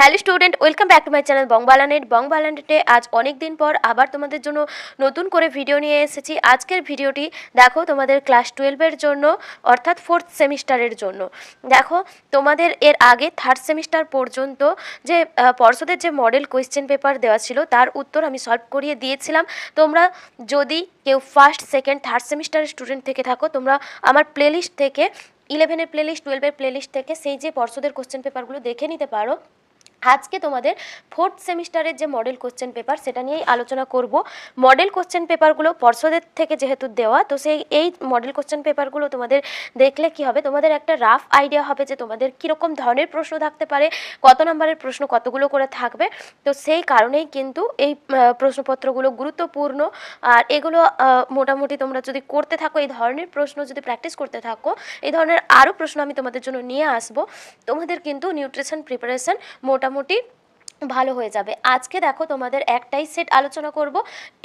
Hello student, welcome back to my channel বংবালানেট। বংবালানেটে আজ অনেক দিন পর আবার তোমাদের জন্য নতুন করে ভিডিও নিয়ে এসেছি। আজকের ভিডিওটি দেখো তোমাদের ক্লাস টুয়েলভের জন্য, অর্থাৎ ফোর্থ সেমিস্টারের জন্য। দেখো, তোমাদের এর আগে থার্ড সেমিস্টার পর্যন্ত যে পর্ষদের যে মডেল কোয়েশ্চেন পেপার দেওয়া ছিল, তার উত্তর আমি সলভ করিয়ে দিয়েছিলাম। তোমরা যদি কেউ ফার্স্ট সেকেন্ড থার্ড সেমিস্টারের স্টুডেন্ট থেকে থাকো, তোমরা আমার প্লেলিস্ট থেকে ইলেভেনের প্লেলিস্ট টুয়েলভের প্লেলিস্ট থেকে সেই যে পর্ষদের কোশ্চেন পেপারগুলো দেখে নিতে পারো। আজকে তোমাদের ফোর্থ সেমিস্টারের যে মডেল কোশ্চেন পেপার সেটা নিয়েই আলোচনা করব। মডেল কোশ্চেন পেপারগুলো পর্ষদের থেকে যেহেতু দেওয়া, তো সেই এই মডেল কোশ্চেন পেপারগুলো তোমাদের দেখলে কি হবে? তোমাদের একটা রাফ আইডিয়া হবে যে তোমাদের কীরকম ধরনের প্রশ্ন থাকতে পারে, কত নম্বরের প্রশ্ন কতগুলো করে থাকবে। তো সেই কারণেই কিন্তু এই প্রশ্নপত্রগুলো গুরুত্বপূর্ণ। আর এগুলো মোটামুটি তোমরা যদি করতে থাকো, এই ধরনের প্রশ্ন যদি প্র্যাকটিস করতে থাকো, এই ধরনের আরও প্রশ্ন আমি তোমাদের জন্য নিয়ে আসব। তোমাদের কিন্তু নিউট্রিশন প্রিপারেশন মোটামুটি ভালো হয়ে যাবে। আজকে দেখো তোমাদের একটাই সেট আলোচনা করব।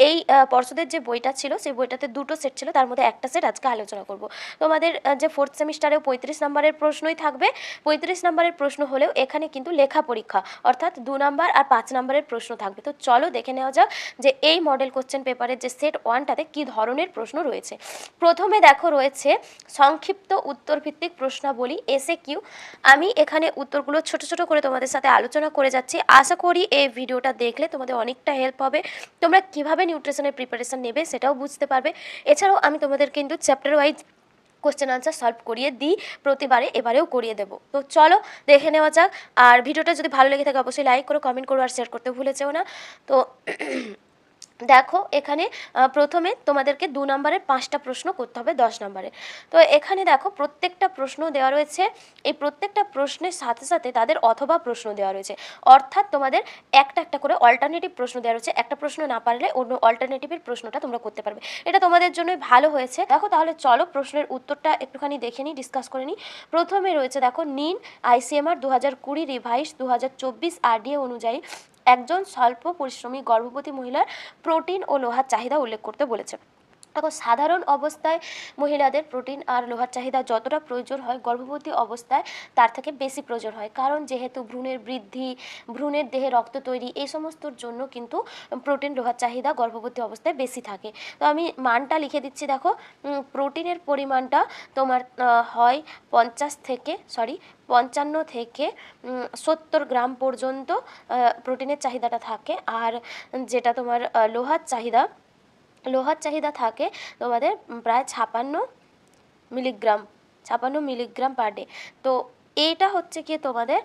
এই পর্ষদের যে বইটা ছিল, সেই বইটাতে দুটো সেট ছিল, তার মধ্যে একটা সেট আজকে আলোচনা করব। তোমাদের যে ফোর্থ সেমিস্টারেও পঁয়ত্রিশ নম্বরের প্রশ্নই থাকবে। পঁয়ত্রিশ নম্বরের প্রশ্ন হলেও এখানে কিন্তু লেখা পরীক্ষা, অর্থাৎ দু নম্বর আর পাঁচ নম্বরের প্রশ্ন থাকবে। তো চলো দেখে নেওয়া যাক যে এই মডেল কোশ্চেন পেপারের যে সেট ওয়ানটাতে কী ধরনের প্রশ্ন রয়েছে। প্রথমে দেখো রয়েছে সংক্ষিপ্ত উত্তরভিত্তিক প্রশ্নাবলী এসে কিউ আমি এখানে উত্তরগুলো ছোট ছোট করে তোমাদের সাথে আলোচনা করে যাচ্ছি। আশা করি এই ভিডিওটা দেখলে তোমাদের অনেকটা হেল্প হবে। তোমরা কীভাবে নিউট্রিশনের প্রিপারেশান নেবে সেটাও বুঝতে পারবে। এছাড়াও আমি তোমাদের কিন্তু chapter wise question answer solve করিয়ে দিই, প্রতিবারে এবারেও করিয়ে দেবো। তো চলো, দেখে নেওয়া যাক। আর ভিডিওটা যদি ভালো লেগে থাকে, অবশ্যই লাইক করো কমেন্ট করো, আর শেয়ার করতে ভুলে যেও না। তো দেখো, এখানে প্রথমে তোমাদেরকে দু নম্বরের পাঁচটা প্রশ্ন করতে হবে, দশ নম্বরে। তো এখানে দেখো, প্রত্যেকটা প্রশ্ন দেওয়া রয়েছে। এই প্রত্যেকটা প্রশ্নের সাথে সাথে তাদের অথবা প্রশ্ন দেওয়া রয়েছে। অর্থাৎ তোমাদের একটা একটা করে অল্টারনেটিভ প্রশ্ন দেওয়া রয়েছে। একটা প্রশ্ন না পারলে অন্য অল্টারনেটিভের প্রশ্নটা তোমরা করতে পারবে। এটা তোমাদের জন্যই ভালো হয়েছে। দেখো, তাহলে চলো প্রশ্নের উত্তরটা একটুখানি দেখে নিই ডিসকাস করে নিই। প্রথমে রয়েছে, দেখো, নিন, আইসিএমআর দু হাজার কুড়ি রিভাইস দু হাজার চব্বিশ আরডিএ অনুযায়ী একজন স্বল্প পরিশ্রমী গর্ভবতী মহিলার প্রোটিন ও লোহার চাহিদা উল্লেখ করতে বলেছে দেখো সাধারণ অবস্থায় মহিলাদের প্রোটিন আর লোহার চাহিদা যতটা প্রয়োজন হয়, গর্ভবতী অবস্থায় তার থেকে বেশি প্রয়োজন হয়। কারণ যেহেতু ভ্রূণের বৃদ্ধি, ভ্রূণের দেহে রক্ত তৈরি, এই সমস্তর জন্য কিন্তু প্রোটিন, লোহার চাহিদা গর্ভবতী অবস্থায় বেশি থাকে। তো আমি মানটা লিখে দিচ্ছি, দেখো। প্রোটিনের পরিমাণটা তোমার হয় পঞ্চাশ থেকে সরি পঞ্চান্ন থেকে সত্তর গ্রাম পর্যন্ত প্রোটিনের চাহিদাটা থাকে। আর যেটা তোমার লোহার চাহিদা লোহার চাহিদা থাকে তোমাদের প্রায় ছাপান্ন মিলিগ্রাম ছাপান্ন মিলিগ্রাম পার ডে তো এইটা হচ্ছে কি তোমাদের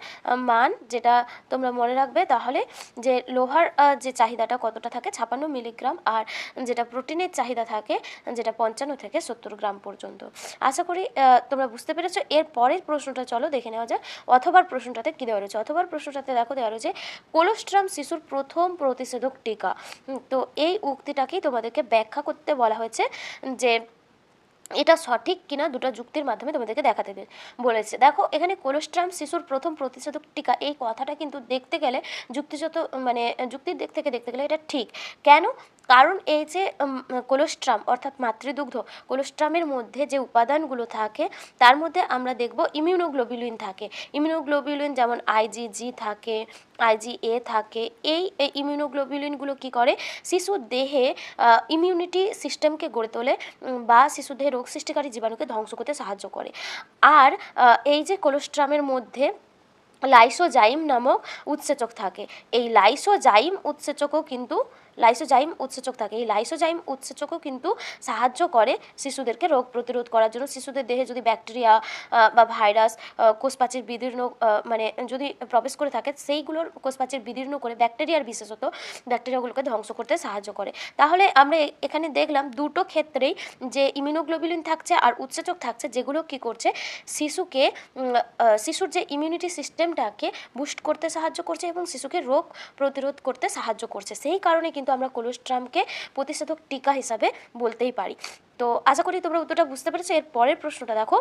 মান যেটা তোমরা মনে রাখবে তাহলে যে লোহার যে চাহিদাটা কতটা থাকে, ছাপান্ন মিলিগ্রাম আর যেটা প্রোটিনের চাহিদা থাকে, যেটা পঞ্চান্ন থেকে সত্তর গ্রাম পর্যন্ত। আশা করি তোমরা বুঝতে পেরেছ। এর পরের প্রশ্নটা চলো, দেখে নেওয়া যাক। অথবার প্রশ্নটাতে কী দেওয়া রয়েছে? অথবার প্রশ্নটাতে দেখো দেওয়া রয়েছে কোলোস্ট্রাম শিশুর প্রথম প্রতিষেধক টিকা। তো এই উক্তিটাকেই তোমাদেরকে ব্যাখ্যা করতে বলা হয়েছে যে এটা সঠিক কিনা দুটো যুক্তির মাধ্যমে তোমাদেরকে দেখাতে বলেছে। দেখো, এখানে কোলেস্ট্রাম শিশুর প্রথম প্রতিষেধক টিকা। এই কথাটা কিন্তু দেখতে গেলে যুক্তিযত মানে যুক্তির দিক থেকে দেখতে গেলে এটা ঠিক। কেন? কারণ এই যে কোলোস্ট্রাম অর্থাৎ মাতৃদুগ্ধ, কোলোস্ট্রামের মধ্যে যে উপাদানগুলো থাকে, তার মধ্যে আমরা দেখব ইমিউনোগ্লোবিলিন থাকে। ইমিউনোগ্লোবিলিন যেমন আইজিজি থাকে আইজিএ থাকে, এই ইমিউনোগ্লোবিলিনগুলো কী করে? শিশুর দেহে ইমিউনিটি সিস্টেমকে গড়ে তোলে বা শিশুর দেহে রোগ সৃষ্টিকারী জীবাণুকে ধ্বংস করতে সাহায্য করে। আর এই যে কোলোস্ট্রামের মধ্যে লাইসোজাইম নামক উৎসেচক থাকে, এই লাইসোজাইম উৎসেচকও কিন্তু লাইসোজাইম উৎসেচক থাকে। এই লাইসোজাইম উৎসেচকও কিন্তু সাহায্য করে শিশুদেরকে রোগ প্রতিরোধ করার জন্য। শিশুদের দেহে যদি ব্যাকটেরিয়া বা ভাইরাস কোষপ্রাচীর বিদীর্ণ মানে যদি প্রবেশ করে থাকে, সেইগুলোর কোষপ্রাচীর বিদীর্ণ করে ব্যাকটেরিয়ার বিশেষত ব্যাকটেরিয়াগুলোকে ধ্বংস করতে সাহায্য করে। তাহলে আমরা এখানে দেখলাম দুটো ক্ষেত্রেই যে ইমিউনোগ্লোবিলিন থাকছে আর উৎসেচক থাকছে, যেগুলো কি করছে, শিশুকে শিশুর যে ইমিউনিটি সিস্টেমটাকে বুস্ট করতে সাহায্য করছে এবং শিশুকে রোগ প্রতিরোধ করতে সাহায্য করছে। সেই কারণে কিন্তু আমরা কোলোস্ট্রামকে প্রতিষেধক টিকা হিসাবে বলতেই পারি। তো আশা করি তোমরা উত্তরটা বুঝতে পেরেছ। এর পরের প্রশ্নটা দেখো।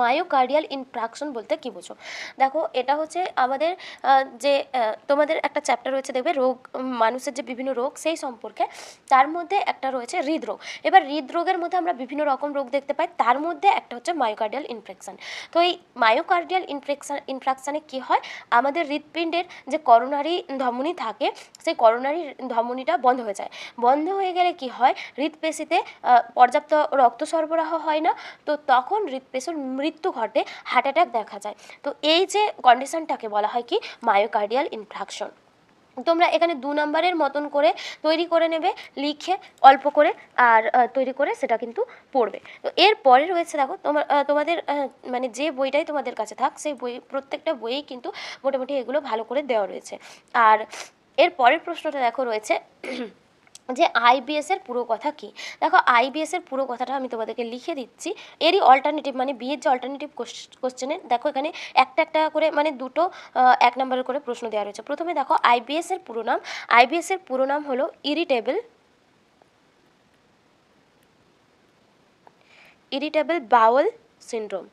মায়োকার্ডিয়াল ইনফ্রাকশন বলতে কী বোঝো? দেখো, এটা হচ্ছে আমাদের যে তোমাদের একটা চ্যাপ্টার রয়েছে, দেখবে রোগ মানুষের যে বিভিন্ন রোগ, সেই সম্পর্কে। তার মধ্যে একটা রয়েছে হৃদরোগ। এবার হৃদরোগের মধ্যে আমরা বিভিন্ন রকম রোগ দেখতে পাই, তার মধ্যে একটা হচ্ছে মায়োকার্ডিয়াল ইনফেকশন তো এই মায়োকার্ডিয়াল ইনফেকশন ইনফ্রাকশানে কী হয়? আমাদের হৃৎপিণ্ডের যে করোনারি ধমনী থাকে, সেই করোনারি ধমনীটা বন্ধ হয়ে যায়। বন্ধ হয়ে গেলে কি হয়? হৃৎপেশিতে পর্যাপ্ত রক্ত সরবরাহ হয় না। তো তখন হৃৎপেশির মৃত্যু ঘটে হার্ট অ্যাটাক দেখা যায়। তো এই যে কন্ডিশনটাকে বলা হয় কি? মায়োকার্ডিয়াল ইনফ্রাকশন তোমরা এখানে দু নম্বরের মতন করে তৈরি করে নেবে, লিখে অল্প করে আর তৈরি করে সেটা কিন্তু পড়বে। তো এরপরে রয়েছে দেখো, তোমার তোমাদের মানে যে বইটাই তোমাদের কাছে থাক, সেই বই, প্রত্যেকটা বইয়েই কিন্তু মোটামুটি এগুলো ভালো করে দেওয়া রয়েছে। আর এর পরের প্রশ্নটা দেখো রয়েছে যে আইবিএস এর পুরো কথা কি? দেখো আইবিএস এর পুরো কথাটা আমি তোমাদেরকে লিখে দিচ্ছি। এরই অল্টারনেটিভ মানে বিয়ের যে অল্টারনেটিভ কোশ্চেনে দেখো এখানে একটা একটা করে মানে দুটো এক নম্বরের করে প্রশ্ন দেওয়া রয়েছে। প্রথমে দেখো আইবিএস এর পুরো নাম। আইবিএস এর পুরো নাম হলো irritable irritable bowel syndrome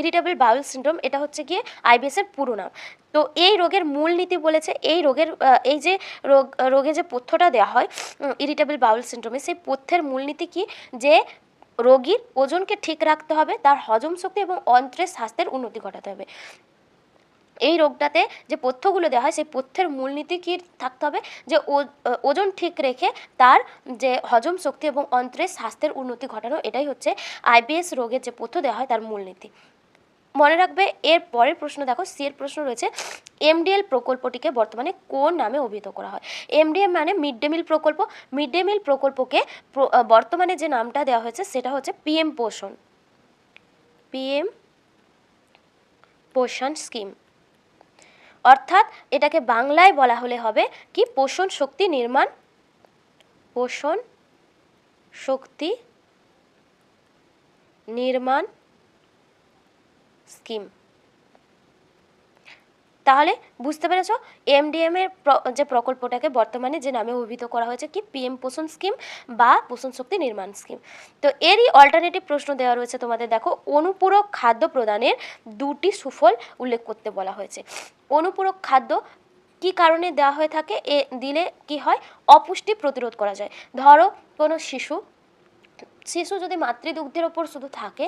irritable bowel syndrome এটা হচ্ছে গিয়ে আইবিএস এর পুরো নাম। তো এই রোগের মূলনীতি বলেছে, এই রোগের এই যে রোগ, রোগে যে পথ্যটা দেওয়া হয় ইরিটেবল বাউল সিন্ড্রোমে সেই পথ্যের মূলনীতি কি? যে রোগীর ওজনকে ঠিক রাখতে হবে, তার হজম শক্তি এবং অন্ত্রের স্বাস্থ্যের উন্নতি ঘটাতে হবে। এই রোগটাতে যে পথ্যগুলো দেওয়া হয়, সেই পথ্যের মূলনীতি কী থাকতে হবে? যে ওজন ঠিক রেখে তার যে হজম শক্তি এবং অন্ত্রের স্বাস্থ্যের উন্নতি ঘটানো, এটাই হচ্ছে আইবিএস রোগের যে পথ্য দেওয়া হয়, তার মূলনীতি মনে রাখবে, এর পরের প্রশ্ন দেখো, সি এর প্রশ্ন রয়েছে, এমডিএল প্রকল্পটিকে বর্তমানে কোন নামে অভিহিত করা হয়? এমডিএম মানে মিড ডে মিল প্রকল্প। মিড ডে মিল প্রকল্পকে বর্তমানে যে নামটা দেওয়া হয়েছে, সেটা হচ্ছে পিএম পোষণ। পিএম পোষণ স্কিম। অর্থাৎ এটাকে বাংলায় বলা হলে হবে কি? পোষণ শক্তি নির্মাণ, পোষণ শক্তি নির্মাণ স্কিম। তাহলে বুঝতে পেরেছ, এমডিএম এর যে প্রকল্পটাকে বর্তমানে যে নামে অভিহিত করা হয়েছে কি? পিএম পোষণ স্কিম বা পোষণ শক্তি নির্মাণ স্কিম। তো এরই অল্টারনেটিভ প্রশ্ন দেওয়া রয়েছে তোমাদের। দেখো, অনুপূরক খাদ্য প্রদানের দুটি সুফল উল্লেখ করতে বলা হয়েছে। অনুপূরক খাদ্য কি কারণে দেওয়া হয়ে থাকে? এ দিলে কি হয়? অপুষ্টি প্রতিরোধ করা যায়। ধরো কোনো শিশু শিশু যদি মাতৃদুগ্ধের ওপর শুধু থাকে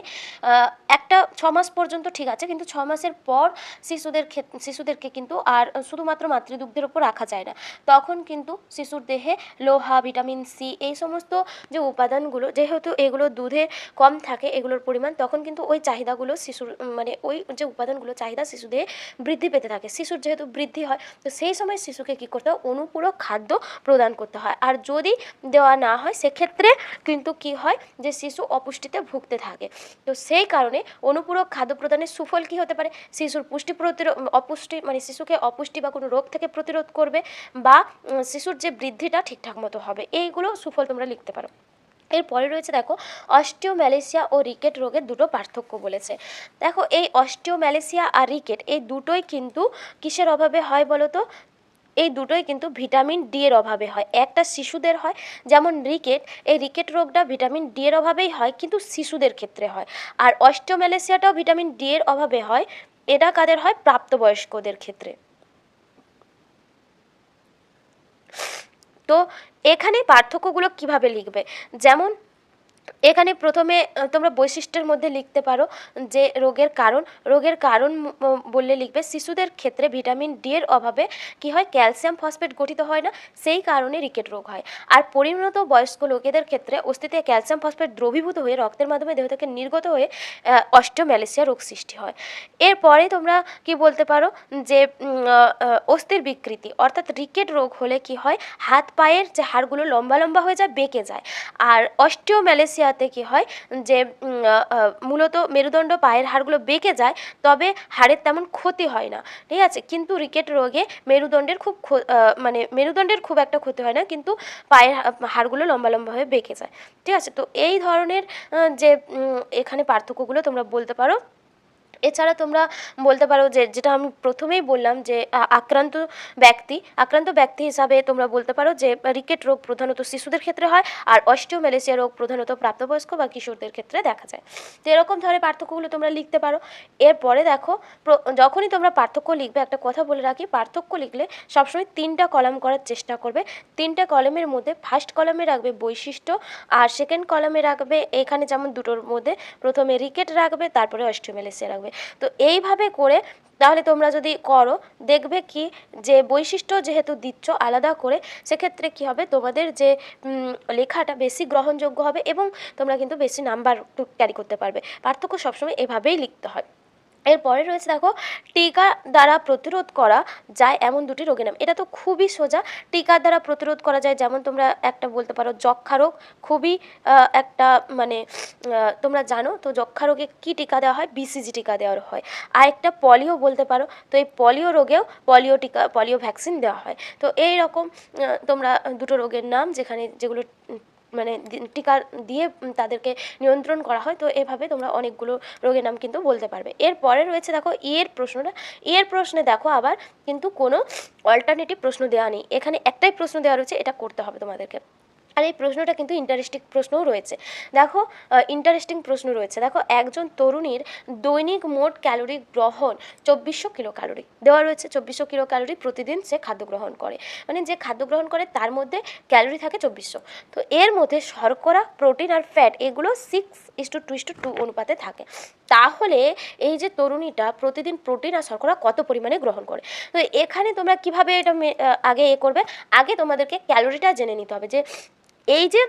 একটা ছ মাস পর্যন্ত ঠিক আছে, কিন্তু ছ মাসের পর শিশুদের শিশুদেরকে কিন্তু আর শুধুমাত্র মাতৃদুগ্ধের ওপর রাখা যায় না। তখন কিন্তু শিশুর দেহে লোহা, ভিটামিন সি এই সমস্ত যে উপাদানগুলো, যেহেতু এগুলো দুধে কম থাকে, এগুলোর পরিমাণ, তখন কিন্তু ওই চাহিদাগুলো শিশুর মানে ওই যে উপাদানগুলো, চাহিদা শিশুদের বৃদ্ধি পেতে থাকে। শিশুর যেহেতু বৃদ্ধি হয়, তো সেই সময় শিশুকে কী করতে হয়? অনুপূরক খাদ্য প্রদান করতে হয়। আর যদি দেওয়া না হয়, সেক্ষেত্রে কিন্তু কি হয়? যে শিশু অপুষ্টিতে ভুগতে থাকে। তো সেই কারণে অনুপূরক খাদ্য প্রদানের সুফল কি হতে পারে? শিশুর পুষ্টি প্রতিরোধ, অপুষ্টি মানে শিশুকে অপুষ্টি বা কোনো রোগ থেকে প্রতিরোধ করবে বা শিশুর যে বৃদ্ধিটা ঠিকঠাক মতো হবে। এইগুলো সুফল তোমরা লিখতে পারো। এরপরে রয়েছে দেখো, অস্টিওম্যালেসিয়া ও রিকেট রোগের দুটো পার্থক্য বলেছে। দেখো, এই অস্টিওম্যালেসিয়া আর রিকেট এই দুটোই কিন্তু কিসের অভাবে হয় বলো তো এই দুটোই কিন্তু ভিটামিন ডি এর অভাবে হয়। একটা শিশুদের হয়, যেমন রিকেট, এই রিকেট রোগটা ভিটামিন ডি এর অভাবেই হয়, কিন্তু শিশুদের ক্ষেত্রে হয়। আর অস্টিওম্যালেসিয়াটাও ভিটামিন ডি এর অভাবে হয়, এটা কাদের হয়? প্রাপ্তবয়স্কদের ক্ষেত্রে। তো এখানে পার্থক্যগুলো কীভাবে লিখবে? যেমন এখানে প্রথমে তোমরা বৈশিষ্ট্যের মধ্যে লিখতে পারো যে রোগের কারণ। রোগের কারণ বললে লিখবে শিশুদের ক্ষেত্রে ভিটামিন ডি এর অভাবে কি হয়? ক্যালসিয়াম ফসফেট গঠিত হয় না, সেই কারণে রিকেট রোগ হয়। আর পরিণত বয়স্ক লোকেদের ক্ষেত্রে অস্তিত্বে ক্যালসিয়াম ফসফেট দ্রবীভূত হয়ে রক্তের মাধ্যমে দেহ থেকে নির্গত হয়ে অস্টোম্যালেসিয়া রোগ সৃষ্টি হয়। এরপরে তোমরা কি বলতে পারো? যে অস্থির বিকৃতি, অর্থাৎ রিকেট রোগ হলে কি হয়? হাত পায়ের যে হাড়গুলো লম্বা লম্বা হয়ে যায়, বেঁকে যায়। আর অস্টিওম্যালেসিয়াতে কি হয় যে মূলত মেরুদণ্ড পায়ের হাড়গুলো বেঁকে যায়, তবে হাড়ের তেমন ক্ষতি হয় না। ঠিক আছে? কিন্তু রিকেট রোগে মেরুদণ্ডের খুব মানে মেরুদণ্ডের খুব একটা ক্ষতি হয় না, কিন্তু পায়ের হাড়গুলো লম্বা লম্বাভাবে বেঁকে যায়। ঠিক আছে? তো এই ধরনের যে এখানে পার্থক্যগুলো তোমরা বলতে পারো। এছাড়া তোমরা বলতে পারো যে, যেটা আমি প্রথমেই বললাম যে আক্রান্ত ব্যক্তি আক্রান্ত ব্যক্তি হিসাবে তোমরা বলতে পারো যে, রিকেট রোগ প্রধানত শিশুদের ক্ষেত্রে হয় আর অস্টিওমেলেসিয়া রোগ প্রধানত প্রাপ্তবয়স্ক বা কিশোরদের ক্ষেত্রে দেখা যায়। তো এরকম ধরনের পার্থক্যগুলো তোমরা লিখতে পারো। এরপরে দেখো যখনই তোমরা পার্থক্য লিখবে, একটা কথা বলে রাখি, পার্থক্য লিখলে সবসময় তিনটা কলাম করার চেষ্টা করবে। তিনটা কলামের মধ্যে ফার্স্ট কলামে রাখবে বৈশিষ্ট্য আর সেকেন্ড কলামে রাখবে, এখানে যেমন দুটোর মধ্যে প্রথমে রিকেট রাখবে, তারপরে অস্টিওমেলেসিয়া রাখবে। তো এইভাবে করে তাহলে তোমরা যদি করো, দেখবে কি যে বৈশিষ্ট্য যেহেতু দিচ্ছ আলাদা করে, সেক্ষেত্রে কি হবে? তোমাদের যে লেখাটা বেশি গ্রহণযোগ্য হবে এবং তোমরা কিন্তু বেশি নাম্বার ক্যারি করতে পারবে। পার্থক্য সবসময় এভাবেই লিখতে হয়। এরপরে রয়েছে দেখো, টিকা দ্বারা প্রতিরোধ করা যায় এমন দুটি রোগের নাম। এটা তো খুবই সোজা। টিকার দ্বারা প্রতিরোধ করা যায়, যেমন তোমরা একটা বলতে পারো যক্ষা রোগ। খুবই একটা মানে তোমরা জানো, তো যক্ষা রোগে কী টিকা দেওয়া হয়? বিসিজি টিকা দেওয়া হয়। আর একটা পলিও বলতে পারো, তো এই পলিও রোগেও পলিও টিকা, পলিও ভ্যাকসিন দেওয়া হয়। তো এই রকম তোমরা দুটো রোগের নাম, যেখানে যেগুলো মানে টিকা দিয়ে তাদেরকে নিয়ন্ত্রণ করা হয়। তো এভাবে তোমরা অনেকগুলো রোগের নাম কিন্তু বলতে পারবে। এরপরে রয়েছে দেখো এর প্রশ্নটা। এর প্রশ্নে দেখো আবার কিন্তু কোনো অল্টারনেটিভ প্রশ্ন দেওয়া নেই। এখানে একটাই প্রশ্ন দেওয়া রয়েছে, এটা করতে হবে তোমাদেরকে। আর এই প্রশ্নটা কিন্তু ইন্টারেস্টিং প্রশ্নও রয়েছে। দেখো ইন্টারেস্টিং প্রশ্ন রয়েছে। দেখো, একজন তরুণীর দৈনিক মোট ক্যালোরি গ্রহণ চব্বিশশো কিলো ক্যালোরি দেওয়া রয়েছে চব্বিশশো কিলো ক্যালোরি প্রতিদিন সে খাদ্য গ্রহণ করে। মানে যে খাদ্য গ্রহণ করে তার মধ্যে ক্যালোরি থাকে চব্বিশশো। তো এর মধ্যে শর্করা, প্রোটিন আর ফ্যাট এগুলো six is to two is to two অনুপাতে থাকে। তাহলে এই যে তরুণীটা প্রতিদিন প্রোটিন আর শর্করা কত পরিমাণে গ্রহণ করে? তো এখানে তোমরা কীভাবে এটা আগে এ করবে? আগে তোমাদেরকে ক্যালোরিটা জেনে নিতে হবে যে এই যে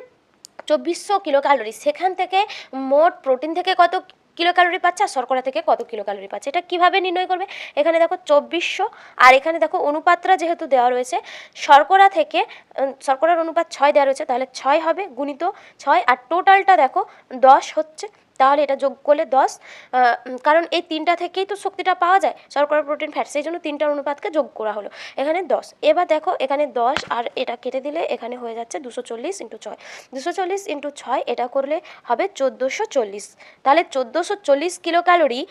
চব্বিশশো কিলো ক্যালোরি সেখান থেকে মোট প্রোটিন থেকে কত কিলো ক্যালোরি পাচ্ছে আর শর্করা থেকে কত কিলো ক্যালোরি পাচ্ছে? এটা কীভাবে নির্ণয় করবে? এখানে দেখো চব্বিশশো, আর এখানে দেখো অনুপাতটা যেহেতু দেওয়া রয়েছে, শর্করা থেকে শর্করার অনুপাত ছয় দেওয়া রয়েছে, তাহলে ছয় হবে গুণিত ছয়, আর টোটালটা দেখো দশ হচ্ছে। তাহলে এটা যোগ করলে দশ কারণ এই তিনটা থেকেই তো শক্তিটা পাওয়া যায়, শর্করা প্রোটিন ফ্যাট সেই জন্য তিনটার অনুপাতকে যোগ করা হলো। এখানে দশ, এবার দেখো এখানে দশ আর এটা কেটে দিলে এখানে হয়ে যাচ্ছে দুশো চল্লিশ ইন্টু ছয়। দুশো চল্লিশ ইন্টু ছয়, এটা করলে হবে চোদ্দোশো চল্লিশ। তাহলে চোদ্দোশো চল্লিশ কিলো ক্যালোরি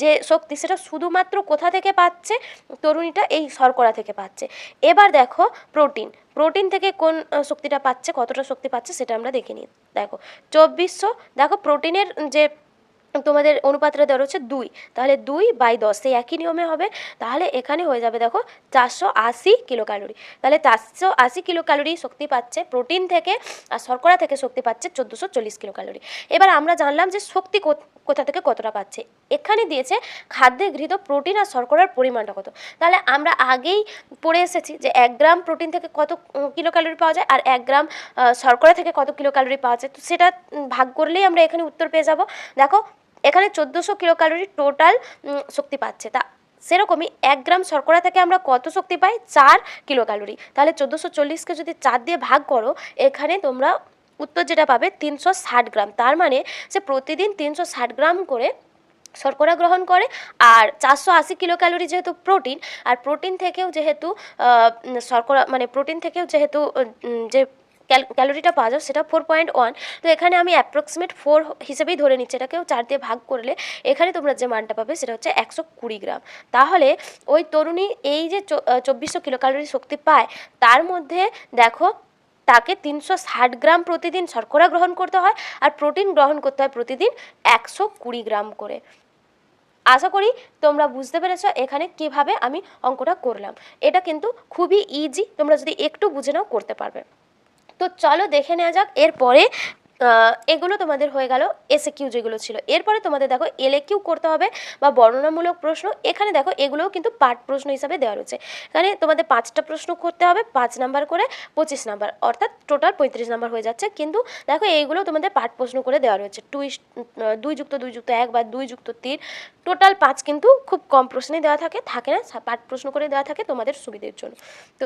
যে শক্তি সেটা শুধুমাত্র কোথা থেকে পাচ্ছে? তরুণীটা এই শর্করা থেকে পাচ্ছে। এবার দেখো প্রোটিন প্রোটিন থেকে কোন শক্তিটা পাচ্ছে, কতটা শক্তি পাচ্ছে, সেটা আমরা দেখে নিই। দেখো, চব্বিশশো, দেখো, প্রোটিনের যে তোমাদের অনুপাতটা দেওয়া রয়েছে দুই। তাহলে দুই বাই দশ, সেই একই নিয়মে হবে। তাহলে এখানে হয়ে যাবে দেখো চারশো আশি কিলো ক্যালোরি তাহলে চারশো আশি কিলো ক্যালোরি শক্তি পাচ্ছে প্রোটিন থেকে আর শর্করা থেকে শক্তি পাচ্ছে চোদ্দোশো চল্লিশ কিলো ক্যালোরি এবার আমরা জানলাম যে শক্তি কোথ- থেকে কতটা পাচ্ছে। এখানে দিয়েছে খাদ্যে গৃহীত প্রোটিন আর শর্করার পরিমাণটা কত। তাহলে আমরা আগেই পড়ে এসেছি যে এক গ্রাম প্রোটিন থেকে কত কিলো ক্যালোরি পাওয়া যায় আর এক গ্রাম শর্করা থেকে কত কিলো ক্যালোরি পাওয়া যায়। তো সেটা ভাগ করলেই আমরা এখানে উত্তর পেয়ে যাব। দেখো এখানে চোদ্দোশো কিলো ক্যালোরি টোটাল শক্তি পাচ্ছে। তা সেরকমই এক গ্রাম শর্করা থেকে আমরা কত শক্তি পাই? চার কিলো ক্যালোরি তাহলে চোদ্দোশো চল্লিশকে যদি চার দিয়ে ভাগ করো, এখানে তোমরা উত্তর যেটা পাবে তিনশো ষাট গ্রাম। তার মানে সে প্রতিদিন তিনশো ষাট গ্রাম করে শর্করা গ্রহণ করে, আর চারশো আশি কিলো ক্যালোরি যেহেতু প্রোটিন, আর প্রোটিন থেকেও যেহেতু শর্করা মানে প্রোটিন থেকেও যেহেতু যে ক্যালোরিটা পাওয়া যায় সেটা ফোর পয়েন্ট ওয়ান তো এখানে আমি অ্যাপ্রক্সিমেট ফোর হিসেবেই ধরে নিচ্ছি, এটাকেও চার দিয়ে ভাগ করলে এখানে তোমরা যে মানটা পাবে সেটা হচ্ছে একশো কুড়ি গ্রাম। তাহলে ওই তরুণী এই যে চব্বিশশো কিলো ক্যালোরি শক্তি পায়, তার মধ্যে দেখো তাকে তিনশো ষাট গ্রাম প্রতিদিন শর্করা গ্রহণ করতে হয় আর প্রোটিন গ্রহণ করতে হয় প্রতিদিন একশো কুড়ি গ্রাম করে। আশা করি তোমরা বুঝতে পেরেছ এখানে কীভাবে আমি অঙ্কটা করলাম। এটা কিন্তু খুবই ইজি তোমরা যদি একটু বুঝে নাও করতে পারবে। তো চলো দেখে নেওয়া যাক। এরপরে এগুলো তোমাদের হয়ে গেল এসে কিউ যেগুলো ছিল। এরপরে তোমাদের দেখো এলে কিউ করতে হবে বা বর্ণনামূলক প্রশ্ন। এখানে দেখো এগুলোও কিন্তু পাঠ প্রশ্ন হিসাবে দেওয়া রয়েছে। এখানে তোমাদের পাঁচটা প্রশ্ন করতে হবে, পাঁচ নাম্বার করে পঁচিশ নাম্বার। অর্থাৎ টোটাল পঁয়ত্রিশ নাম্বার হয়ে যাচ্ছে। কিন্তু দেখো এইগুলো তোমাদের পাঠ প্রশ্ন করে দেওয়া রয়েছে। টু দুই যুক্ত দুই যুক্ত এক বা দুই যুক্ত তিন। টোটাল পাঁচ কিন্তু খুব কম প্রশ্নে দেওয়া থাকে থাকে না। পাঠ প্রশ্ন করে দেওয়া থাকে তোমাদের সুবিধের জন্য। তো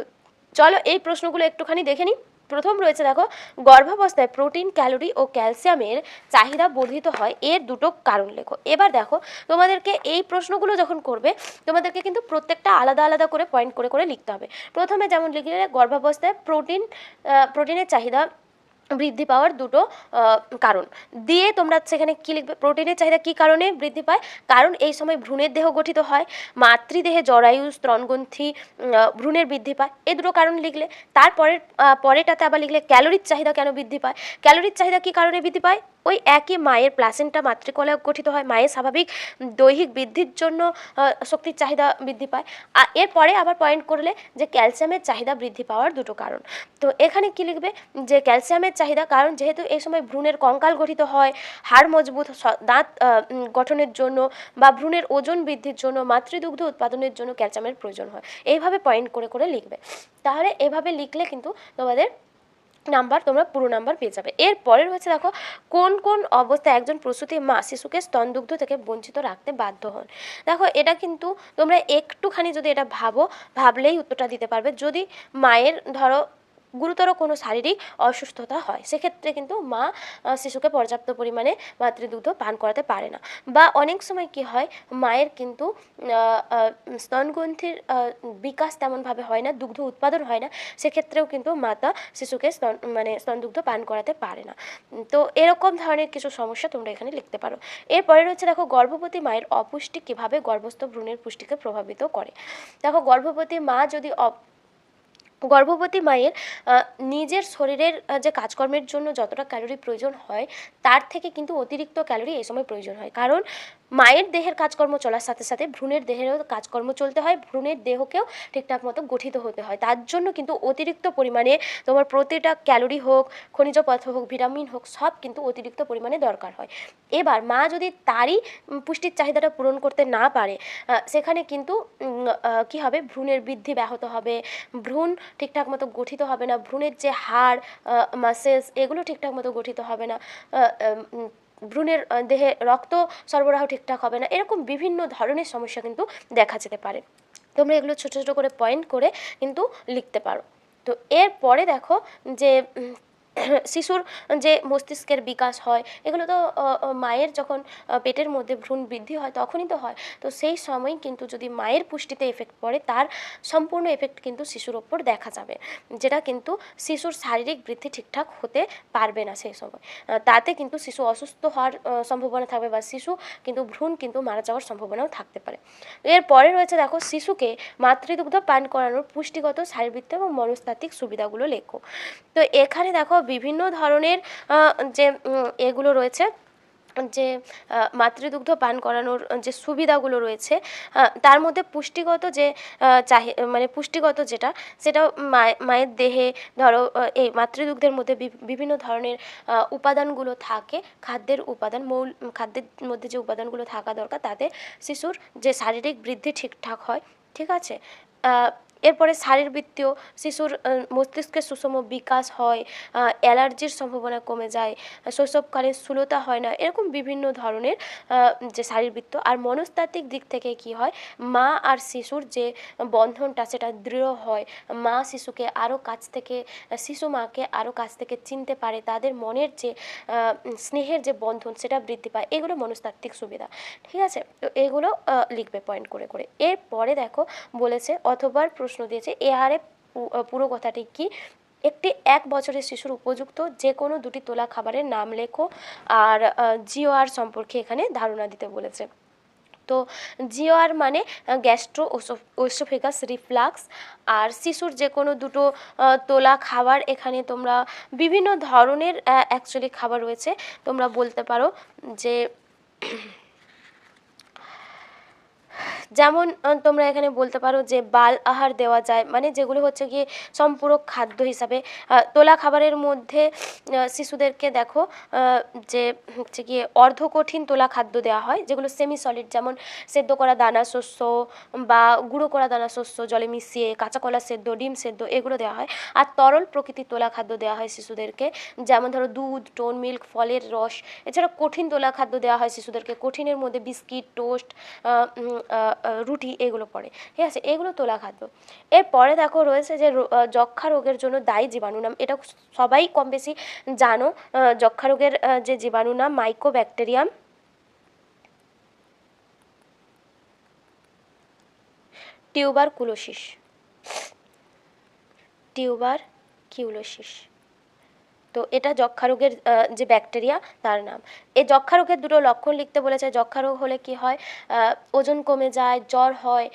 চলো এই প্রশ্নগুলো একটুখানি দেখে নিই। প্রথম রয়েছে দেখো, গর্ভাবস্থায় প্রোটিন, ক্যালোরি ও ক্যালসিয়ামের চাহিদা বর্ধিত হয়। এর দুটো কারণ লেখো। এবার দেখো, তোমাদেরকে এই প্রশ্নগুলো যখন করবে, তোমাদেরকে কিন্তু প্রত্যেকটা আলাদা আলাদা করে পয়েন্ট করে করে লিখতে হবে। প্রথমে যেমন লিখলে, গর্ভাবস্থায় প্রোটিন প্রোটিনের চাহিদা বৃদ্ধি পাওয়ার দুটো কারণ। দিয়ে তোমরা সেখানে কী লিখবে? প্রোটিনের চাহিদা কী কারণে বৃদ্ধি পায়? কারণ এই সময় ভ্রূণের দেহ গঠিত হয়, মাতৃদেহে জরায়ু স্তনগ্রন্থি ভ্রূণের বৃদ্ধি পায়। এ দুটো কারণ লিখলে, তারপরের পরেটাতে আবার লিখলে ক্যালোরির চাহিদা কেন বৃদ্ধি পায়? ক্যালোরির চাহিদা কী কারণে বৃদ্ধি পায়? ওই একই মায়ের প্লাসেন্টা মাতৃকলা গঠিত হয়। মায়ের স্বাভাবিক দৈহিক বৃদ্ধির জন্য শক্তির চাহিদা বৃদ্ধি পায়। আর এরপরে আবার পয়েন্ট করলে যে ক্যালসিয়ামের চাহিদা বৃদ্ধি পাওয়ার দুটো কারণ। তো এখানে কি লিখবে? যে ক্যালসিয়ামের চাহিদা, কারণ যেহেতু এই সময় ভ্রূণের কঙ্কাল গঠিত হয়, হাড় মজবুত দাঁত গঠনের জন্য বা ভ্রূণের ওজন বৃদ্ধির জন্য, মাতৃদুগ্ধ উৎপাদনের জন্য ক্যালসিয়ামের প্রয়োজন হয়। এইভাবে পয়েন্ট করে করে লিখবে। তাহলে এভাবে লিখলে কিন্তু তোমাদের নাম্বার, তোমরা পুরো নাম্বার পেয়ে যাবে। এর পরের হচ্ছে দেখো, কোন কোন অবস্থায় একজন প্রসূতি মা শিশুকে স্তনদুগ্ধ থেকে বঞ্চিত রাখতে বাধ্য হন। দেখো, এটা কিন্তু তোমরা একটুখানি যদি এটা ভাবো, ভাবলেই উত্তরটা দিতে পারবে। যদি মায়ের, ধরো গুরুতর কোনো শারীরিক অসুস্থতা হয়। সেক্ষেত্রে কিন্তু মা শিশুকে পর্যাপ্ত পরিমাণে মাতৃদুগ্ধ পান করাতে পারে না। বা অনেক সময় কি হয়, মায়ের কিন্তু স্তনগ্রন্থির বিকাশ তেমনভাবে হয় না, দুগ্ধ উৎপাদন হয় না। সেক্ষেত্রেও কিন্তু মাতা শিশুকে স্তন মানে স্তনদুগ্ধ পান করাতে পারে না। তো এরকম ধরনের কিছু সমস্যা তোমরা এখানে লিখতে পারো। এরপরে রয়েছে দেখো, গর্ভবতী মায়ের অপুষ্টি কীভাবে গর্ভস্থ ভ্রূণের পুষ্টিকে প্রভাবিত করে? দেখো, গর্ভবতী মা যদি গর্ভবতী মায়ের নিজের শরীরের যে কাজকর্মের জন্য যতটা ক্যালোরি প্রয়োজন হয়, তার থেকে কিন্তু অতিরিক্ত ক্যালোরি এই সময় প্রয়োজন হয়। কারণ মায়ের দেহের কাজকর্ম চলার সাথে সাথে ভ্রূণের দেহেরও কাজকর্ম চলতে হয়, ভ্রূণের দেহকেও ঠিকঠাক মতো গঠিত হতে হয়। তার জন্য কিন্তু অতিরিক্ত পরিমাণে তোমার প্রতিটা ক্যালোরি হোক, খনিজ পদার্থ হোক ভিটামিন হোক, সব কিন্তু অতিরিক্ত পরিমাণে দরকার হয়। এবার মা যদি তারই পুষ্টির চাহিদাটা পূরণ করতে না পারে সেখানে কিন্তু কি হবে? ভ্রূণের বৃদ্ধি ব্যাহত হবে। ভ্রূণ ঠিকঠাক মতো গঠিত হবে না, ভ্রূণের যে হাড় মাসেলস এগুলো ঠিকঠাক মতো গঠিত হবে না ভ্রূণের দেহে রক্ত সরবরাহ ঠিকঠাক হবে না, এরকম বিভিন্ন ধরনের সমস্যা কিন্তু দেখা যেতে পারে। তোমরা এগুলো ছোটো ছোটো করে পয়েন্ট করে কিন্তু লিখতে পারো। তো এরপরে দেখো যে শিশুর যে মস্তিষ্কের বিকাশ হয়, এগুলো তো মায়ের যখন পেটের মধ্যে ভ্রূণ বৃদ্ধি হয় তখনই তো হয়। তো সেই সময় কিন্তু যদি মায়ের পুষ্টিতে এফেক্ট পড়ে, তার সম্পূর্ণ এফেক্ট কিন্তু শিশুর ওপর দেখা যাবে, যেটা কিন্তু শিশুর শারীরিক বৃদ্ধি ঠিকঠাক হতে পারবে না সেই সময়। তাতে কিন্তু শিশু অসুস্থ হওয়ার সম্ভাবনা থাকবে বা শিশু কিন্তু ভ্রূণ কিন্তু মারা যাওয়ার সম্ভাবনাও থাকতে পারে। এরপরে রয়েছে দেখো শিশুকে মাতৃদুগ্ধ পান করানোর পুষ্টিগত, শারীরবৃত্তীয় এবং মনস্তাত্ত্বিক সুবিধাগুলো লেখো। তো এখানে দেখো বিভিন্ন ধরনের যে এগুলো রয়েছে, যে মাতৃদুগ্ধ পান করানোর, যে, সুবিধাগুলো রয়েছে তার মধ্যে পুষ্টিগত যে চাহি মানে পুষ্টিগত যেটা সেটা মায়ে- মায়ের দেহে, ধরো এই মাতৃদুগ্ধের মধ্যে বিভিন্ন ধরনের উপাদানগুলো থাকে, খাদ্যের উপাদান, মৌল খাদ্যের মধ্যে যে উপাদানগুলো থাকা দরকার, তাতে শিশুর যে শারীরিক বৃদ্ধি ঠিকঠাক হয়, ঠিক আছে? এরপরে শারীরবৃত্তীয় শিশুর মস্তিষ্কের সুষম বিকাশ হয় অ্যালার্জির সম্ভাবনা কমে যায়, শৈশবকালে স্থূলতা হয় না, এরকম বিভিন্ন ধরনের যে শারীরবৃত্ত আর মনস্তাত্ত্বিক দিক থেকে কি হয়? মা আর শিশুর যে বন্ধনটা সেটা দৃঢ় হয়। মা শিশুকে আরও কাছ থেকে, শিশু মাকে আরও কাছ থেকে চিনতে পারে, তাদের মনের যে স্নেহের যে বন্ধন সেটা বৃদ্ধি পায়। এগুলো মনস্তাত্ত্বিক সুবিধা। ঠিক আছে? তো এগুলো লিখবে পয়েন্ট করে করে। এরপরে দেখো বলেছে অথবার প্রশ্ন দিয়েছে, এ হারে পুরো কথাটি কি? একটি এক বছরের শিশুর উপযুক্ত যে কোনো দুটি তোলা খাবারের নাম লেখো আর জিওআর সম্পর্কে এখানে ধারণা দিতে বলেছে। তো জিওআর মানে গ্যাস্ট্রো ওসোফেগাস রিফ্লাক্স আর শিশুর যে কোনো দুটো তোলা খাবার এখানে তোমরা বিভিন্ন ধরনের অ্যাকচুয়ালি খাবার রয়েছে। তোমরা বলতে পারো যে যেমন তোমরা এখানে বলতে পারো যে বাল আহার দেওয়া যায় মানে যেগুলো হচ্ছে গিয়ে সম্পূরক খাদ্য হিসাবে। তোলা খাবারের মধ্যে শিশুদেরকে দেখো যে হচ্ছে গিয়ে অর্ধকঠিন তোলা খাদ্য দেওয়া হয়, যেগুলো সেমি সলিড যেমন সেদ্ধ করা দানা শস্য বা গুঁড়ো করা দানা শস্য, জলে মিশিয়ে কাঁচা কলা সেদ্ধ, ডিম সেদ্ধ, এগুলো দেওয়া হয়। আর তরল প্রকৃতির তোলা খাদ্য দেওয়া হয় শিশুদেরকে, যেমন ধরো দুধ, টোন, মিল্ক, ফলের রস, এছাড়া কঠিন তোলা খাদ্য দেওয়া হয় শিশুদেরকে। কঠিনের মধ্যে বিস্কিট, টোস্ট রুটি এগুলো পড়ে। ঠিক আছে? এগুলো তোলা খাদ্য। এরপরে দেখো রয়েছে যে যক্ষা রোগের জন্য দায়ী জীবাণু নাম। এটা সবাই কম বেশি জানো। যক্ষা রোগের যে জীবাণু নাম mycobacterium tuberculosis tuberculosis তো এটা যক্ষা রোগের যে ব্যাকটেরিয়া, তার নাম। এই যক্ষা রোগের দুটো লক্ষণ লিখতে বলেছে যক্ষা রোগ হলে কি হয় ওজন কমে যায়, জ্বর হয়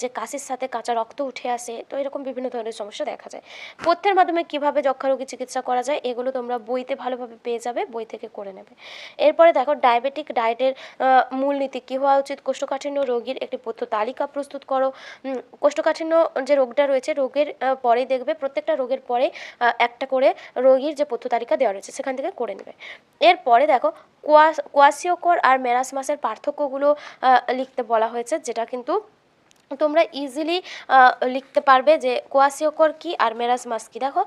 যে কাশির সাথে কাঁচা রক্ত উঠে আসে, তো এরকম বিভিন্ন ধরনের সমস্যা দেখা যায়। পথ্যের মাধ্যমে কীভাবে যক্ষা রোগী চিকিৎসা করা যায়, এগুলো তোমরা বইতে ভালোভাবে পেয়ে যাবে, বই থেকে করে নেবে। এরপরে দেখো, ডায়াবেটিক ডায়েটের মূলনীতি কী হওয়া উচিত? কোষ্ঠকাঠিন্য রোগীর একটি পথ্য তালিকা প্রস্তুত করো। কোষ্ঠকাঠিন্য যে রোগটা রয়েছে, রোগের পরেই দেখবে, প্রত্যেকটা রোগের পরে একটা করে রোগীর যে পথ্য তালিকা দেওয়া রয়েছে, সেখান থেকে করে নেবে। এরপরে দেখো, কোয়াস, কোয়াসিওকর আর মেরাসমাসের পার্থক্যগুলো লিখতে বলা হয়েছে, যেটা কিন্তু তোমরা ইজিলি লিখতে পারবে যে কোয়াসিওকর কি আর মেরাসমাস কি। দেখো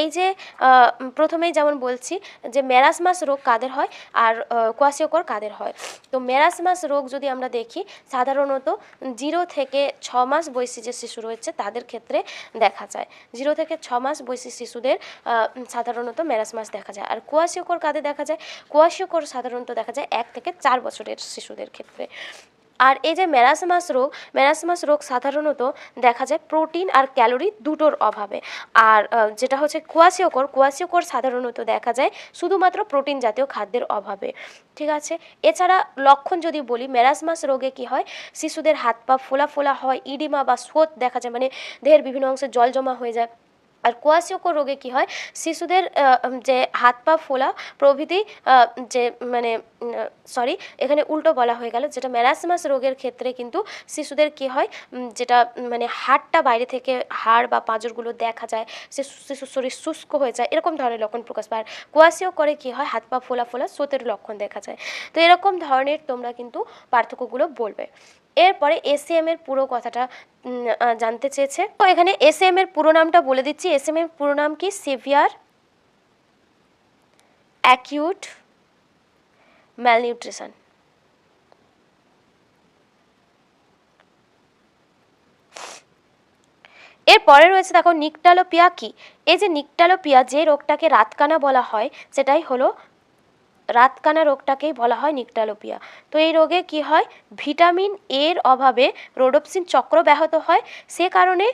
এই যে প্রথমেই যেমন বলছি যে মেরাসমাস রোগ কাদের হয় আর আহ, কোয়াসিওকর কাদের হয়? তো মেরাসমাস রোগ যদি আমরা দেখি সাধারণত জিরো থেকে ছ মাস বয়সী যে শিশু রয়েছে তাদের ক্ষেত্রে দেখা যায়। জিরো থেকে ছ মাস বয়সী শিশুদের সাধারণত মেরাসমাস দেখা যায়। আর কোয়াসিওকর কাদের দেখা যায়? কোয়াসিওকর সাধারণত দেখা যায় এক থেকে চার বছরের শিশুদের ক্ষেত্রে। আর এই যে ম্যারাসমাস রোগ ম্যারাসমাস রোগ সাধারণত দেখা যায় প্রোটিন আর ক্যালোরি দুটোর অভাবে। আর যেটা হচ্ছে কুয়াশিওকর কুয়াশিওকর সাধারণত দেখা যায় শুধুমাত্র প্রোটিন জাতীয় খাদ্যের অভাবে। ঠিক আছে? এছাড়া লক্ষণ যদি বলি ম্যারাসমাস রোগে কি হয়? শিশুদের হাত পা ফোলা ফোলা হয়, ইডিমা বা স্রোত দেখা যায় মানে দেহের বিভিন্ন অংশে জল জমা হয়ে যায়। আর কোয়াশিওকর রোগে কি হয়? শিশুদের যে হাত পা ফোলা প্রভৃতি যে মানে সরি এখানে উল্টো বলা হয়ে গেল, যেটা ম্যারাসমাস রোগের ক্ষেত্রে কিন্তু শিশুদের কি হয়? যেটা মানে হাড়টা বাইরে থেকে হাড় বা পাঁজরগুলো দেখা যায় সে শিশুর শরীর শুষ্ক হয়ে যায়, এরকম ধরনের লক্ষণ প্রকাশ পায়। কোয়াশিও করে কি হয়? হাত পা ফোলা ফোলা স্রোতের লক্ষণ দেখা যায়। তো এরকম ধরনের তোমরা কিন্তু পার্থক্যগুলো বলবে। এরপরে এসিএম এর পুরো কথাটা জানতে চেয়েছে। তো এখানে এসএম এর পুরো নামটা বলে দিচ্ছি। এসএম এর পুরো নাম কি? সিভিয়ার অ্যাকিউট ম্যালনিউট্রিশন এরপরে রয়েছে দেখো, নিকটালোপিয়া কি? এই যে নিকটালোপিয়া যে রোগটাকে রাতকানা বলা হয়, সেটাই হলো রাতকানা রোগটাকেই বলা হয় নিকটালোপিয়া। তো এই রোগে কি হয়? ভিটামিন এর অভাবে রোডোপসিন চক্র ব্যাহত হয়। সে কারণে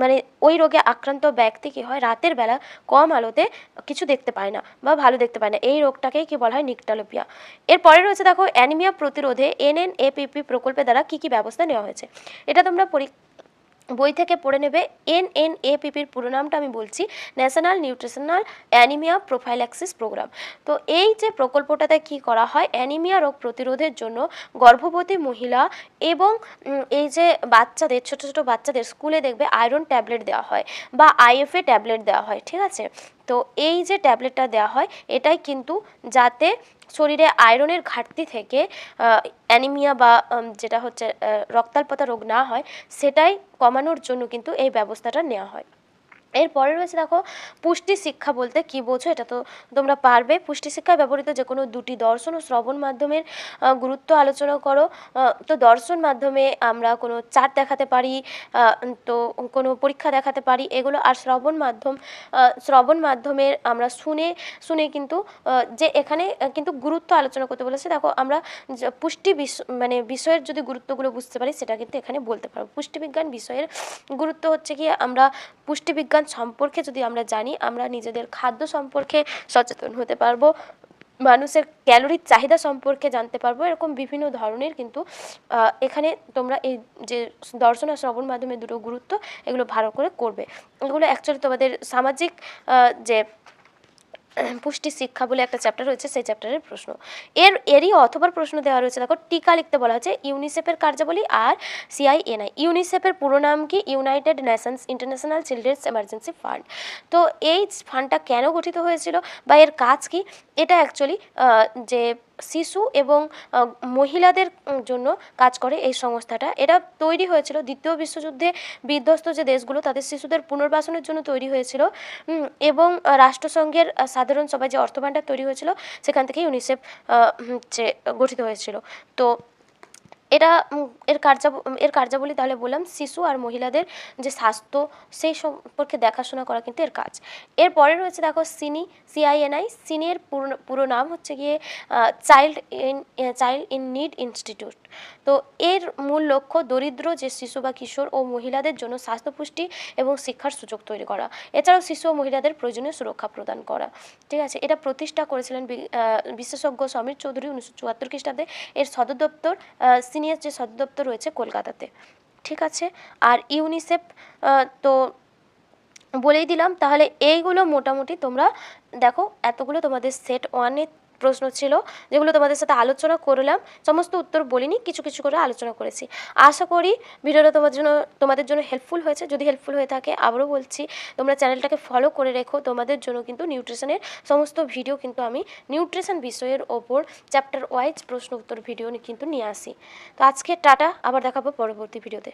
মানে ওই রোগে আক্রান্ত ব্যক্তি কি হয়? রাতের বেলা কম আলোতে কিছু দেখতে পায় না বা ভালো দেখতে পায় না। এই রোগটাকেই কি বলা হয়? নিকটালোপিয়া। এরপরে রয়েছে দেখো, অ্যানিমিয়া প্রতিরোধে এনএনএপিপি প্রকল্পের দ্বারা কি কি ব্যবস্থা নেওয়া হয়েছে? এটা তোমরা পরি বই থেকে পড়ে নেবে। এন এন এপিপির পুরো নামটা আমি বলছি national nutritional anaemia prophylaxis programme তো এই যে প্রকল্পটাতে কি করা হয়, অ্যানিমিয়া রোগ প্রতিরোধের জন্য গর্ভবতী মহিলা এবং এই যে বাচ্চাদের, ছোট ছোট বাচ্চাদের স্কুলে দেখবে আয়রন ট্যাবলেট দেওয়া হয় বা আইএফএ ট্যাবলেট দেওয়া হয়, ঠিক আছে? তো এই যে ট্যাবলেটটা দেওয়া হয়, এটাই কিন্তু যাতে শরীরে আয়রনের ঘাটতি থেকে অ্যানিমিয়া বা যেটা হচ্ছে রক্তাল্পতা রোগ না হয়, সেটাই কমানোর জন্য কিন্তু এই ব্যবস্থাটা নেওয়া হয়। এরপরে রয়েছে দেখো, পুষ্টি শিক্ষা বলতে কি বোঝো এটা তো তোমরা পারবে। পুষ্টি শিক্ষায় ব্যবহৃত যে কোনো দুটি দর্শন ও শ্রবণ মাধ্যমের গুরুত্ব আলোচনা করো। তো দর্শন মাধ্যমে আমরা কোনো চার্ট দেখাতে পারি তো কোনো পরীক্ষা দেখাতে পারি, এগুলো আর শ্রবণ মাধ্যম শ্রবণ মাধ্যমের আমরা শুনে শুনে কিন্তু যে এখানে কিন্তু গুরুত্ব আলোচনা করতে বলেছে। দেখো, আমরা পুষ্টি মানে বিষয়ের যদি গুরুত্বগুলো বুঝতে পারি, সেটা কিন্তু এখানে বলতে পারব পুষ্টিবিজ্ঞান বিষয়ের গুরুত্ব হচ্ছে কি, আমরা পুষ্টিবিজ্ঞান সম্পর্কে যদি আমরা জানি, আমরা নিজেদের খাদ্য সম্পর্কে সচেতন হতে পারব, মানুষের ক্যালোরির চাহিদা সম্পর্কে জানতে পারব, এরকম বিভিন্ন ধরনের কিন্তু এখানে তোমরা এই যে দর্শন আর শ্রবণ মাধ্যমে দুটো গুরুত্ব এগুলো ভালো করে করবে। এগুলো অ্যাকচুয়ালি তোমাদের সামাজিক যে পুষ্টি শিক্ষা বলে একটা চ্যাপ্টার রয়েছে, সেই চ্যাপ্টারের প্রশ্ন। এর, এরই অথবা প্রশ্ন দেওয়া রয়েছে, দেখো, টিকা লিখতে বলা হয়েছে, ইউনিসেফের কার্যাবলী আর সিআইএনআই ইউনিসেফের পুরো নাম কি? United Nations International Children's Emergency Fund. তো এই ফান্ডটা কেন গঠিত হয়েছিল বা এর কাজ কি? এটা অ্যাকচুয়ালি যে শিশু এবং মহিলাদের জন্য কাজ করে এই সংস্থাটা। এটা তৈরি হয়েছিল, দ্বিতীয় বিশ্বযুদ্ধে বিধ্বস্ত যে দেশগুলো, তাদের শিশুদের পুনর্বাসনের জন্য তৈরি হয়েছিল এবং রাষ্ট্রসংঘের সাধারণ সভায় যে অর্থভাণ্ডার তৈরি হয়েছিল, সেখান থেকেই ইউনিসেফ যে গঠিত হয়েছিল। তো উম, এর কার্যা এর কার্যাবলী তাহলে বললাম শিশু আর মহিলাদের যে স্বাস্থ্য সেই সম্পর্কে দেখাশোনা করা কিন্তু এর কাজ। এরপরে রয়েছে দেখো সিনি সিআইএনআই সিনির পুরো পুরো নাম হচ্ছে গিয়ে Child in Child in Need Institute তো এর মূল লক্ষ্য দরিদ্র যে শিশু বা কিশোর ও মহিলাদের জন্য স্বাস্থ্য পুষ্টি এবং শিক্ষার সুযোগ তৈরি করা। এছাড়াও শিশু ও মহিলাদের প্রয়োজনীয় সুরক্ষা প্রদান করা। ঠিক আছে? এটা প্রতিষ্ঠা করেছিলেন বিশেষজ্ঞ সমীর চৌধুরী উনিশশো চুয়াত্তর খ্রিস্টাব্দে। এর সদর দপ্তর সিনিয়র যে সদর দপ্তর রয়েছে কলকাতাতে। ঠিক আছে? আর ইউনিসেফ তো বলেই দিলাম, তাহলে এইগুলো মোটামুটি তোমরা দেখো, এতগুলো তোমাদের সেট ওয়ানে প্রশ্ন ছিল, যেগুলো তোমাদের সাথে আলোচনা করলাম। সমস্ত উত্তর বলিনি, কিছু কিছু করে আলোচনা করেছি। আশা করি ভিডিওটা তোমার জন্য, তোমাদের জন্য হেল্পফুল হয়েছে। যদি হেল্পফুল হয়ে থাকে, আবারও বলছি, তোমরা চ্যানেলটাকে ফলো করে রেখো। তোমাদের জন্য কিন্তু নিউট্রিশনের সমস্ত ভিডিও কিন্তু আমি নিউট্রিশন বিষয়ের ওপর চ্যাপ্টার ওয়াইজ প্রশ্ন উত্তর ভিডিও কিন্তু নিয়ে আসি। তো আজকে টাটা, আবার দেখাবো পরবর্তী ভিডিওতে